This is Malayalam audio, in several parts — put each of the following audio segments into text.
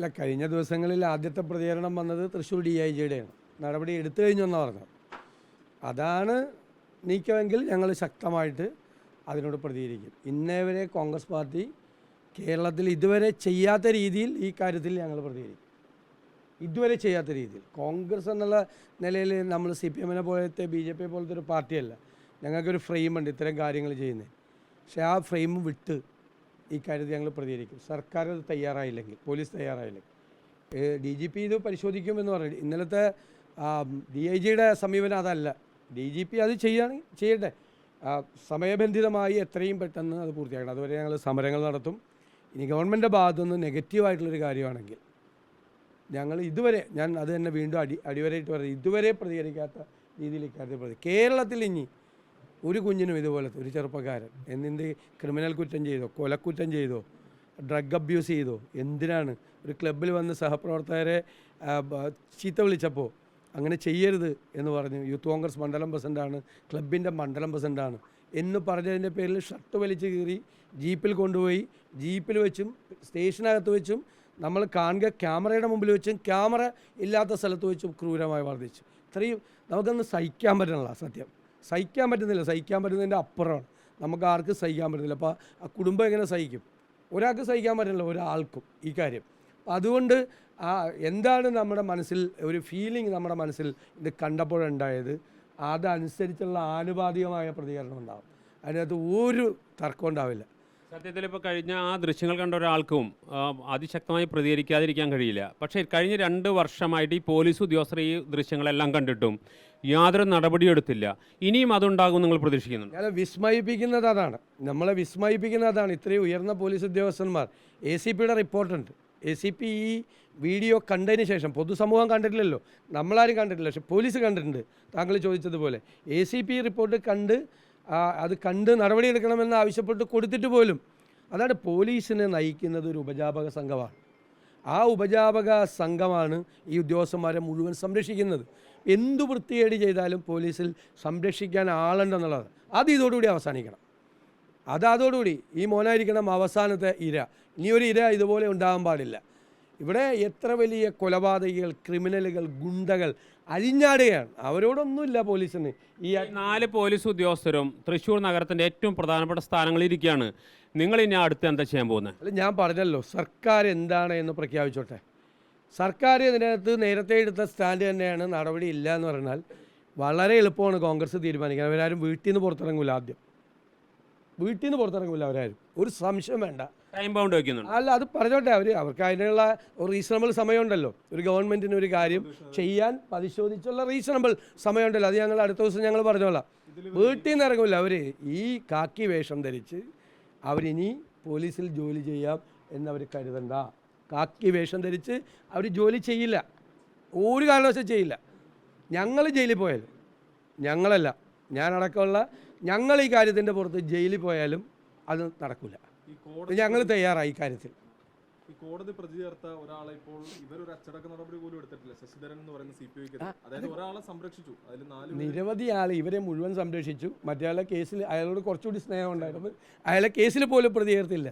അല്ല കഴിഞ്ഞ ദിവസങ്ങളിൽ ആദ്യത്തെ പ്രതികരണം വന്നത് തൃശ്ശൂർ ഡി ഐ ജിയുടെയാണ് നടപടി എടുത്തു കഴിഞ്ഞെന്നാണ് പറഞ്ഞത്. അതാണ് നീക്കമെങ്കിൽ ഞങ്ങൾ ശക്തമായിട്ട് അതിനോട് പ്രതികരിക്കും. ഇന്നേ വരെ കോൺഗ്രസ് പാർട്ടി കേരളത്തിൽ ഇതുവരെ ചെയ്യാത്ത രീതിയിൽ ഈ കാര്യത്തിൽ ഞങ്ങൾ പ്രതികരിക്കും. ഇതുവരെ ചെയ്യാത്ത രീതിയിൽ. കോൺഗ്രസ് എന്നുള്ള നിലയിൽ നമ്മൾ സി പി എമ്മിനെ പോലത്തെ ബി ജെ പി പോലത്തെ ഒരു പാർട്ടിയല്ല. ഞങ്ങൾക്കൊരു ഫ്രെയിമുണ്ട് ഇത്തരം കാര്യങ്ങൾ ചെയ്യുന്നത് പക്ഷേ ആ ഫ്രെയിം വിട്ട് ഈ കാര്യത്തിൽ ഞങ്ങൾ പ്രതികരിക്കും. സർക്കാർ അത് തയ്യാറായില്ലെങ്കിൽ പോലീസ് തയ്യാറായില്ലെങ്കിൽ. ഡി ജി പി ഇത് പരിശോധിക്കുമെന്ന് പറഞ്ഞു ഇന്നലത്തെ ഡി ഐ ജിയുടെ സമീപനം അതല്ല. ഡി ജി പി അത് ചെയ്യുകയാണെങ്കിൽ ചെയ്യട്ടെ. സമയബന്ധിതമായി എത്രയും പെട്ടെന്ന് അത് പൂർത്തിയാക്കണം. അതുവരെ ഞങ്ങൾ സമരങ്ങൾ നടത്തും. ഇനി ഗവൺമെന്റിന്റെ ഭാഗത്തുനിന്ന് നെഗറ്റീവായിട്ടുള്ളൊരു കാര്യമാണെങ്കിൽ ഞങ്ങൾ ഇതുവരെ ഞാൻ അത് തന്നെ വീണ്ടും അടി അടിവരയിട്ട് പറയുന്നത് ഇതുവരെ പ്രതികരിക്കാത്ത രീതിയിൽ ഇക്കാര്യത്തിൽ പ്രതി കേരളത്തിൽ ഇനി ഒരു കുഞ്ഞിനും ഇതുപോലത്തെ ഒരു ചെറുപ്പക്കാരൻ എന്തിന്റെ ക്രിമിനൽ കുറ്റം ചെയ്തോ കൊലക്കുറ്റം ചെയ്തോ ഡ്രഗ് അബ്യൂസ് ചെയ്തോ എന്തിനാണ്? ഒരു ക്ലബിൽ വന്ന് സഹപ്രവർത്തകരെ ചീത്ത വിളിച്ചപ്പോൾ അങ്ങനെ ചെയ്യരുത് എന്ന് പറഞ്ഞു. യൂത്ത് കോൺഗ്രസ് മണ്ഡലം പ്രസിഡന്റാണ് ക്ലബിന്റെ മണ്ഡലം പ്രസിഡന്റാണ് എന്ന് പറഞ്ഞതിന്റെ പേരിൽ ഷർട്ട് വലിച്ചു കീറി ജീപ്പിൽ കൊണ്ടുപോയി. ജീപ്പിൽ വെച്ചും സ്റ്റേഷനകത്ത് വെച്ചും നമ്മൾ കാണുക ക്യാമറയുടെ മുമ്പിൽ വെച്ചും ക്യാമറ ഇല്ലാത്ത സ്ഥലത്ത് വെച്ചും ക്രൂരമായി വർദ്ധിച്ചു. ഇത്രയും നമുക്കൊന്ന് സഹിക്കാൻ പറ്റണല്ല സത്യം. സഹിക്കാൻ പറ്റുന്നില്ല. സഹിക്കാൻ പറ്റുന്നതിന്റെ അപ്പുറമാണ്. നമുക്ക് ആർക്കും സഹിക്കാൻ പറ്റുന്നില്ല. അപ്പോൾ ആ കുടുംബം എങ്ങനെ സഹിക്കും? ഒരാൾക്ക് സഹിക്കാൻ പറ്റില്ല ഒരാൾക്കും ഈ കാര്യം. അതുകൊണ്ട് ആ എന്താണ് നമ്മുടെ മനസ്സിൽ ഒരു ഫീലിംഗ് നമ്മുടെ മനസ്സിൽ ഇത് കണ്ടപ്പോഴുണ്ടായത് അതനുസരിച്ചുള്ള ആനുപാതികമായ പ്രതികരണം ഉണ്ടാകും അതിനകത്ത് ഒരു തർക്കം ഉണ്ടാവില്ല. സത്യത്തിൽ ഇപ്പോൾ കഴിഞ്ഞ ആ ദൃശ്യങ്ങൾ കണ്ട ഒരാൾക്കും അതിശക്തമായി പ്രതികരിക്കാതിരിക്കാൻ കഴിയില്ല. പക്ഷേ കഴിഞ്ഞ രണ്ട് വർഷമായിട്ട് ഈ പോലീസ് ഉദ്യോഗസ്ഥർ ഈ ദൃശ്യങ്ങളെല്ലാം കണ്ടിട്ടും യാതൊരു നടപടിയും എടുത്തില്ല ഇനിയും അതുണ്ടാകും നിങ്ങൾ പ്രതീക്ഷിക്കുന്നുണ്ട്? വിസ്മയിപ്പിക്കുന്നത് അതാണ്. നമ്മളെ വിസ്മയിപ്പിക്കുന്നത് അതാണ്. ഇത്രയും ഉയർന്ന പോലീസ് ഉദ്യോഗസ്ഥന്മാർ. എ സി പിയുടെ റിപ്പോർട്ടുണ്ട്. എ സി പി ഈ വീഡിയോ കണ്ടതിന് ശേഷം പൊതുസമൂഹം കണ്ടിട്ടില്ലല്ലോ. നമ്മളാരും കണ്ടിട്ടില്ല പക്ഷെ പോലീസ് കണ്ടിട്ടുണ്ട്. താങ്കൾ ചോദിച്ചതുപോലെ. എ സി പി റിപ്പോർട്ട് കണ്ട് അത് കണ്ട് നടപടിയെടുക്കണമെന്ന് ആവശ്യപ്പെട്ട് കൊടുത്തിട്ട് പോലും അതാണ് പോലീസിനെ നയിക്കുന്നത് ഒരു ഉപജാപക സംഘമാണ്. ആ ഉപജാപക സംഘമാണ് ഈ ഉദ്യോഗസ്ഥന്മാരെ മുഴുവൻ സംരക്ഷിക്കുന്നത്. എന്തു വൃത്തികേട് ചെയ്താലും പോലീസിൽ സംരക്ഷിക്കാൻ ആളുണ്ടെന്നുള്ളത് അത് ഇതോടുകൂടി അവസാനിക്കണം. അത് അതോടുകൂടി ഈ മോനായിരിക്കണം അവസാനത്തെ ഇര. ഇനിയൊരു ഒരു ഇര ഇതുപോലെ ഉണ്ടാകാൻ പാടില്ല. ഇവിടെ എത്ര വലിയ കൊലപാതകികൾ ക്രിമിനലുകൾ ഗുണ്ടകൾ അഴിഞ്ഞാടുകയാണ് അവരോടൊന്നുമില്ല പോലീസിന്. ഈ ഈ നാല് പോലീസ് ഉദ്യോഗസ്ഥരും തൃശ്ശൂർ നഗരത്തിന്റെ ഏറ്റവും പ്രധാനപ്പെട്ട സ്ഥാനങ്ങളിൽ ഇരിക്കുകയാണ്. നിങ്ങൾ ഇനി അടുത്ത് എന്താ ചെയ്യാൻ പോകുന്നത് അല്ല ഞാൻ പറഞ്ഞല്ലോ സർക്കാർ എന്താണ് എന്ന് പ്രഖ്യാപിച്ചോട്ടെ. സർക്കാർ ഇതിനകത്ത് നേരത്തെ എടുത്ത സ്റ്റാൻഡ് തന്നെയാണ്. നടപടി ഇല്ല എന്ന് പറഞ്ഞാൽ വളരെ എളുപ്പമാണ് കോൺഗ്രസ് തീരുമാനിക്കാൻ. അവരാരും വീട്ടിൽ നിന്ന് പുറത്തിറങ്ങില്ല ആദ്യം. വീട്ടിൽ നിന്ന് പുറത്തിറങ്ങില്ല അവരാരും. ഒരു സംശയം വേണ്ട. ടൈം ബൗണ്ട് വെക്കുന്നുണ്ട്. അല്ല അത് പറഞ്ഞോട്ടെ. അവർ അവർക്ക് അതിനുള്ള റീസണബിൾ സമയമുണ്ടല്ലോ. ഒരു ഗവൺമെന്റിന് ഒരു കാര്യം ചെയ്യാൻ പരിശോധിച്ചുള്ള റീസണബിൾ സമയമുണ്ടല്ലോ. അത് ഞങ്ങൾ അടുത്ത ദിവസം ഞങ്ങൾ പറഞ്ഞോളാം. വീട്ടിൽ നിന്ന് ഇറങ്ങില്ല അവർ ഈ കാക്കി വേഷം ധരിച്ച് അവരിനി പോലീസിൽ ജോലി ചെയ്യാം എന്നവർ കരുതണ്ട. കാക്കി വേഷം ധരിച്ച് അവർ ജോലി ചെയ്യില്ല. ഒരു കാരണവശാലും ചെയ്യില്ല. ഞങ്ങൾ ജയിലിൽ പോയാലും ഞങ്ങളല്ല ഞാനടക്കമുള്ള ഞങ്ങൾ ഈ കാര്യത്തിന്റെ പുറത്ത് ജയിലിൽ പോയാലും അത് നടക്കില്ല ഞങ്ങൾ തയ്യാറായി കാര്യത്തിൽ. ഈ കോടതി പ്രതി ചേർത്ത ഒരാളെ ഇപ്പോൾ ഇവരൊരു അച്ചടക്ക നടപടി പോലും എടുത്തിട്ടില്ല. ശശിധരൻ എന്ന് പറയുന്ന സി പി ഐക്ക് അതായത് ഒരാളെ സംരക്ഷിച്ചു. അതിൽ നാല് നിരവധി ആൾ ഇവരെ മുഴുവൻ സംരക്ഷിച്ചു. മറ്റേ കേസിൽ അയാളോട് കുറച്ചുകൂടി സ്നേഹം ഉണ്ടായിരുന്നു. അയാളെ കേസിൽ പോലും പ്രതി ചേർത്തില്ല.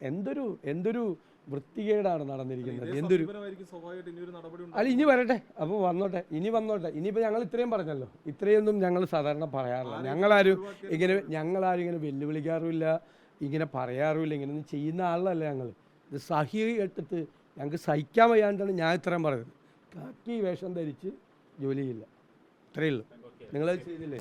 എന്തൊരു എന്തൊരു വൃത്തികേടാണ് നടന്നിരിക്കുന്നത്. എന്തൊരു അല്ല ഇനി വരട്ടെ. അപ്പോൾ വന്നോട്ടെ. ഇനി വന്നോട്ടെ. ഇനിയിപ്പോൾ ഞങ്ങൾ ഇത്രയും പറഞ്ഞല്ലോ. ഇത്രയൊന്നും ഞങ്ങൾ സാധാരണ പറയാറില്ല. ഞങ്ങളാരും ഇങ്ങനെ ഞങ്ങളാരും ഇങ്ങനെ വെല്ലുവിളിക്കാറുമില്ല. ഇങ്ങനെ പറയാറുമില്ല. ഇങ്ങനെയൊന്നും ചെയ്യുന്ന ആളല്ല ഞങ്ങൾ ഇത് സഹി കേട്ടിട്ട് ഞങ്ങൾക്ക് സഹിക്കാൻ വയ്യാണ്ടാണ് ഞാൻ ഇത്രയും പറയുന്നത്. കാക്കി വേഷം ധരിച്ച് ജോലി ചെയ്യില്ല ഇത്രയേ ഉള്ളൂ. നിങ്ങളത് ചെയ്തില്ലേ?